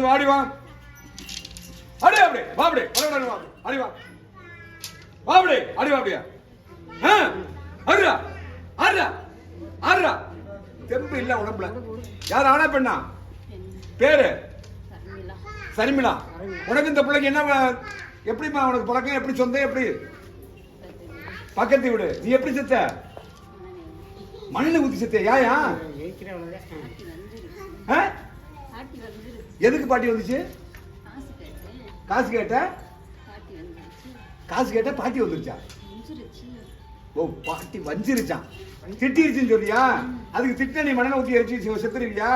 எடுத்து வாடி வா. அடி அப்படி வா அப்படி வா, அடி வா. வா அப்படி அடி வா அப்படியா ஆ அருடா அருடா அருடா தெம்பு இல்ல உடம்புல. யார் ஆனா பெண்ணா? பேரு? சரிமிளா உனக்கு இந்த பிள்ளைக்கு என்ன எப்படிமா உனக்கு பழக்கம்? எப்படி சொந்தம் எப்படி? பக்கத்து வீடு. நீ எப்படி செத்த? மண்ணில் ஊத்தி செத்த யாயா? ஆ? எதுக்கு பாட்டி வந்துச்சு? காசு கேட்ட? காசு கேட்ட பாட்டி வந்துருச்சா? ஓ பாட்டி வஞ்சிருச்சான் திட்டிருச்சுன்னு சொல்றியா? அதுக்கு திட்ட நீ மண்ணை ஊத்தி எரிச்சு செத்துருவியா?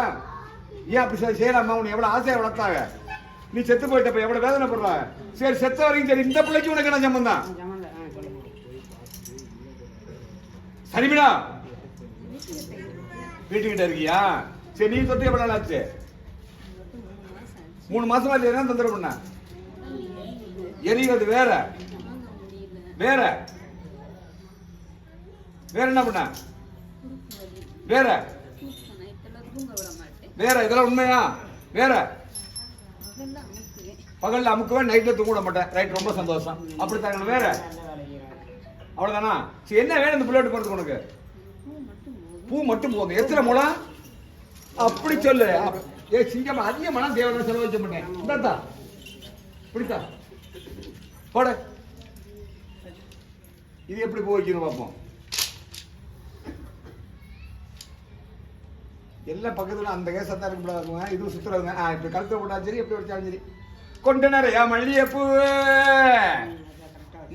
ஏன் அப்படி செ- செய்யலாமா? உன்னை எவ்வளவு ஆசையா வளர்த்தாங்க. நீ செத்து போயிட்டப்ப எவ்வளவு வேதனைப்படுற? சரி செத்த வரைக்கும் சரி இந்த பிள்ளைக்கு உனக்கு என்ன சம்பந்தம்? சரிமிடா வீட்டுக்கிட்ட இருக்கியா? சரி நீ தொட்டு எவ்வளவு நாள் ஆச்சு மூணு மாசமா இல்லையா? என்ன தொந்தரவு பண்ண? எரிவது வேற. வேற. வேற என்ன பண்ண? வேற. வேற இதெல்லாம் உண்மையா? வேற. பகல்ல அமுக்குவேன் நைட்ல தூங்க விட மாட்டேன். ரைட் ரொம்ப சந்தோஷம். அப்படி தாங்க வேற. அவ்வளவுதானா? சரி என்ன வேணும் இந்த பிள்ளைட்டு போறதுக்கு உனக்கு? பூ மட்டும் போதும். எத்தனை முளம் அப்படி சொல்லு. ஏ சிங்கம் அதிகமான தேவனை செலவழிக்க மாட்டேன். இந்தாத்தா பிடித்தா போட. இது எப்படி பூ வைக்கணும் பார்ப்போம் எல்லா பக்கத்துல அந்த கேஸ் தான் இருக்க இதுவும் சுத்துறவங்க ஆ இப்படி கழுத்து போட்டாலும் சரி எப்படி வச்சாலும் சரி. கொண்டு நிறையா மல்லிகைப்பூ.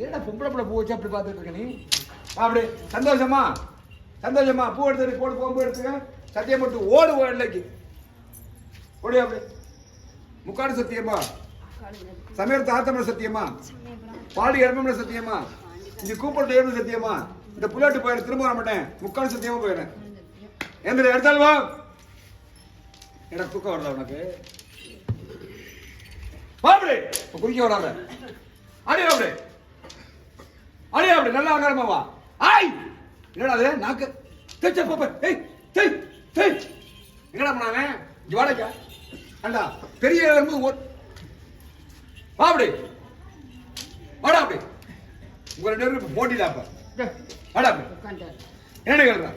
ஏடா பொம்பளை பிள்ளை பூ வச்சு அப்படி பார்த்துட்டு இருக்க நீ? அப்படி. சந்தோஷமா? சந்தோஷமா? பூ எடுத்து போடு போகும்போது எடுத்துக்க. சத்தியம் போட்டு ஓடு இல்லைக்கு ஓடி அப்படி. முக்காடு சத்தியமா? சமையல் ஆத்தமன சத்தியமா? பாடி இறமன சத்தியமா? இந்த கூப்பிட்டு ஏறு சத்தியமா? இந்த புள்ளாட்டு போயிட திரும்ப வர மாட்டேன். முக்காடு சத்தியமா போயிடுறேன் எந்திர எடுத்தாலும் வா. எனக்கு தூக்கம் வருதா உனக்கு? வா அப்படி. வராத. அடி அப்படி. அடி அப்படி. நல்லா ஆகாரமா வா. ஆய். என்னடா அது? நாக்கு. தேய்ச்ச பாப்பா ஏய் தேய் தேய். என்னடா பண்ணாங்க? ஜோடைக்கா அண்டா பெரிய வரும்போது ஓ வா அப்படி. வாடா அப்படி. உங்க ரெண்டு பேரும் போட்டிடா அப்ப. வாடா அப்படி. என்ன கேள்றா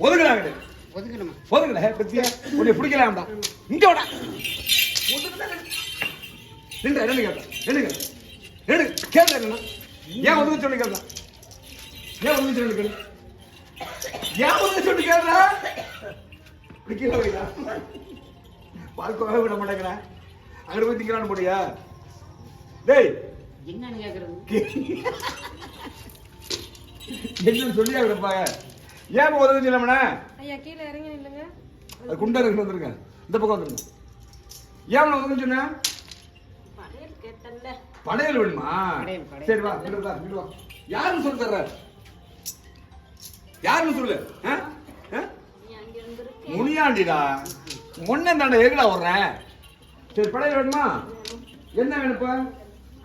ஒதுக்குறாங்க ஒதுக்கணுமா? போதுங்கடா பத்தியா? உன்னை பிடிக்கலாம்டா. இங்க வாடா. நின்று என்ன கேட்டா என்ன கேட்டா என்ன கேட்டா என்ன ஏன் ஒதுங்க சொல்லி கேட்டா ஏன் ஒதுங்க சொல்லி கேட்டா ஏன் ஒதுங்க சொல்லி கேட்டா பிடிக்கல வைடா பார்க்கவே விட மாட்டேங்கிறா. அங்கே போய் திங்கிறான்னு போடியா டேய். என்னன்னு கேக்குறது? என்ன சொல்லியா விடப்பாங்க ஏன் ஒதுங்க சொல்லாமண்ணே ஐயா கீழே இறங்கி நில்லுங்க. அது குண்டா இருக்கு வந்துருங்க. இந்த பக்கம் வந்துருங்க. ஏன் ஒதுங்க சொன்னேன் படையல் கேட்டல்ல. படையல் வேணுமா. சரி வா இங்கிட்டு வா இங்கிட்டு வா. யாருன்னு சொல்லி தர்ற. யாருன்னு சொல்லு? முனியாண்டிடா. முன்ன தாண்ட எங்கடா வர்றேன் சரி படையல் வேணுமா? என்ன வேணும் இப்ப?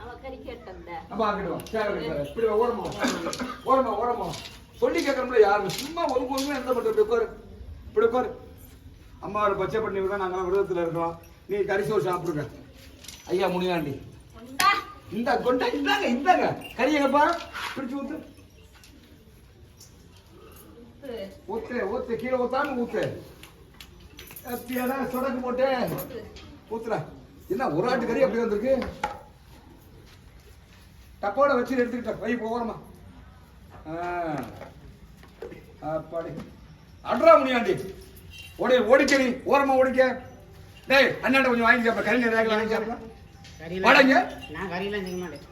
அவ கறி கேட்டல்ல அப்பா அங்கிட்டு வா. சேர வைக்கிறேன் இப்படி வா ஓரமா. ஓரமா ஓரமா. சொல்லி கேட்கறோம்ல யாரு சும்மா ஒதுக்கு எந்த மட்டும் இப்படி உட்காரு. இப்படி உட்காரு. அம்மா ஒரு பச்சை பண்ணி விட நாங்களாம் விரதத்துல இருக்கோம் நீ கரிசோறு சாப்பிடுங்க. ஐயா முனியாண்டி. இந்த கொண்டா இந்தாங்க இந்தாங்க. கறி எங்கப்பா பிடிச்சு ஊத்து. ஊத்து ஊத்து. கீழே ஊத்தாம ஊத்து. அப்படியாடா சொடக்கு போட்டேன். ஊத்துடா என்ன ஒரு ஆட்டு கறி அப்படி வந்திருக்கு? டப்போட வச்சு எடுத்துக்கிட்ட வை போகிறோமா அப்பாடி அட்ரா முனியாண்டி. ஓடி ஓடிக்க நீ. ஓரமா ஓடிக்க. டேய் அண்ணாண்ட கொஞ்சம் வாங்கி சாப்பிட. கறி நிறைய வாங்கி சாப்பிடலாம் வாடங்க. நான் கறியெல்லாம் செய்ய மாட்டேன்.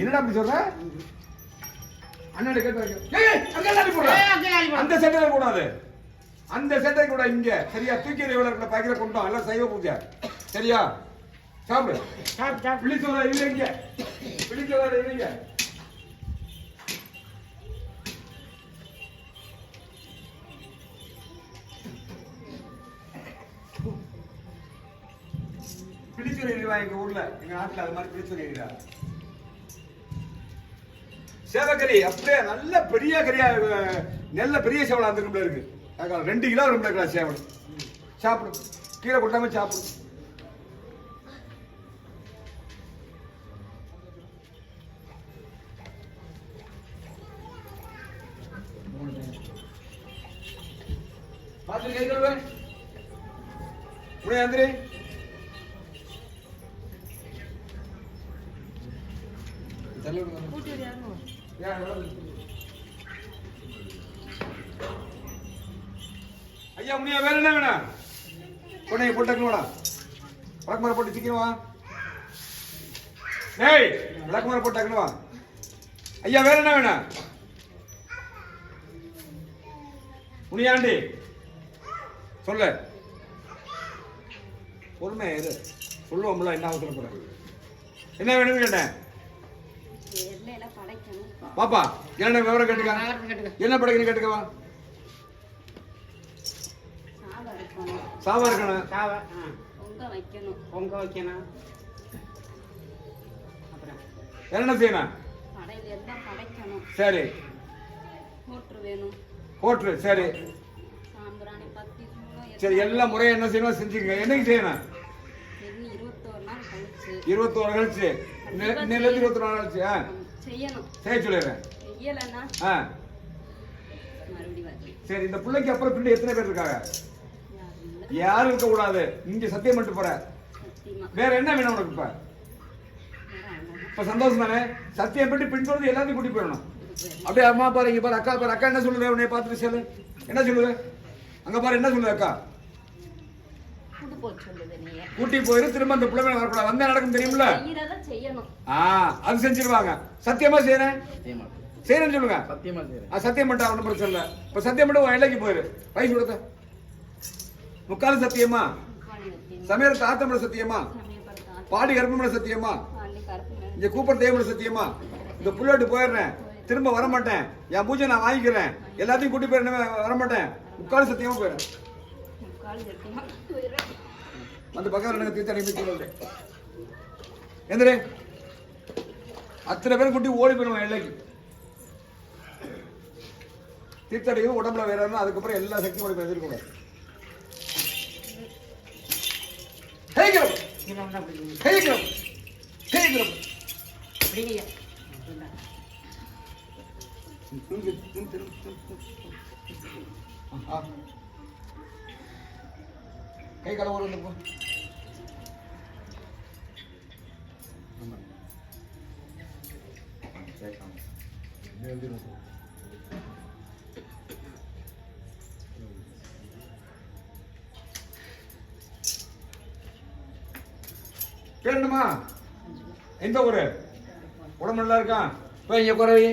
என்னடா அப்படி சொல்ற? அண்ணாண்ட கேட்டு வைக்க ஏய் அங்க போடுற. அந்த சட்டையில கூடாது அந்த சட்டை கூட இங்க. சரியா? தூக்கி இருக்கிற பாக்கிற கொண்டோம். எல்லாம் சைவ பூஜை. சரியா? சாப்பிடு. பிடிச்சவரா இல்லைங்க பிடிச்சவரா இல்லைங்க பிடிச்சொரு எரிவா எங்க ஊர்ல. எங்க நாட்டுல அது மாதிரி பிடிச்சொரு எரிவா சேவக்கறி அப்படியே நல்ல பெரிய கறியா நல்ல பெரிய சேவலா அந்த இருக்கு. ரெண்டு கிலோ ரெண்டு கிலோ சேவணும் சாப்பிடும் கீழே கொட்டாம சாப்பிடும் பார்த்து கை கழுவேன் உடனே அந்திரே ஐயா முனியா வேற என்ன வேணும்? பொண்ணை போட்டு வாடா விளக்குமார போட்டு சீக்கிரம் வா. டேய் விளக்குமார போட்டு வா. ஐயா வேற என்ன வேணும்? முனியாண்டி சொல்லு. பொறுமையா இரு. சொல்லுவோம்ல என்ன அவசரப்படுற? என்ன வேணும்னு கேட்டேன்? பாப்பா என்ன விவரம் கேட்டுக்க? என்ன படைக்கணும் கேட்டுக்கவா? சாவா இருக்கணும். சாவா ஆ. பொங்க வைக்கணும். பொங்க வைக்கணும். அப்புறம். வேற என்ன செய்யணும்? படைக்கணும். சரி. வேணும். போட்டுரு சரி. சாம்பிராணி பத்தி சூடம் சரி எல்லாம் முறையா என்ன செய்யணும்? செஞ்சுங்க என்னைக்கு செய்யணும்? இருபத்தோரு நாள் கழிச்சு. இருபத்தோரு கழிச்சு. இன்னில இருபத்தி நாலு கழிச்சு ஆ. செய்யணும். செய்ய சொல்லிடுறேன். செய்யலைன்னா ஆ. சரி இந்த பிள்ளைக்கு அப்புறம் பிள்ளை எத்தனை பேர் இருக்காங்க? யாரும் இருக்க கூடாது. இங்க சத்தியம் பண்ணிட்டு போற. வேற என்ன வேணும் உனக்கு இப்ப. இப்ப சந்தோஷம் தானே? சத்தியம் பண்ணி பின் தொடர்ந்து எல்லாத்தையும் கூட்டி போயிடணும். அப்படியே அம்மா பாரு இங்க பாரு அக்கா பாரு அக்கா என்ன சொல்லுது? உன்னை பார்த்துட்டு சொல்லு. என்ன சொல்லுது? அங்க பாரு என்ன சொல்லுது அக்கா? கூட்டி போயிரு திரும்ப அந்த பிள்ளை வரக்கூடாது. வந்தா நடக்கும் செய்யணும். ஆ அது செஞ்சிருவாங்க. சத்தியமா செய்யறேன் சத்தியமா. செய்யறேன்னு சொல்லுங்க. சத்தியமா செய்றேன் ஆ, சத்தியம் பண்ணிட்டா ஒன்றும் பிரச்சனை இல்லை. இப்போ சத்தியம் பண்ணிட்டு உன் எல்லைக்கு போயிரு. வயசு கொடுத்த முக்கால் சத்தியமா சமையல் தாத்தமிழ சத்தியமா பாடி கர்ப்பமிழ சத்தியமா இங்க கூப்பிட தேவமிழ சத்தியமா இந்த புள்ளோட்டு போயிடுறேன். திரும்ப வர மாட்டேன் என் பூஜை நான் வாங்கிக்கிறேன். எல்லாத்தையும் கூட்டி போயிடுறேன். வர மாட்டேன் முக்கால் சத்தியமா போயிடுறேன் அந்த பக்கம் எனக்கு தீர்த்தடி போய் எந்திரே. அத்தனை பேரும் கூட்டி ஓடி போயிடுவோம் எல்லைக்கு தீர்த்தடையும் உடம்புல வேற அதுக்கப்புறம் எல்லா சக்தியும் ஓடி வந்தா பிடிக்குங்க கிரப் பிடிங்க கை வந்து போ. கேட்கணுமா எந்த ஊர்? உடம்பு நல்லா இருக்கான் இப்போ இங்கே குறவை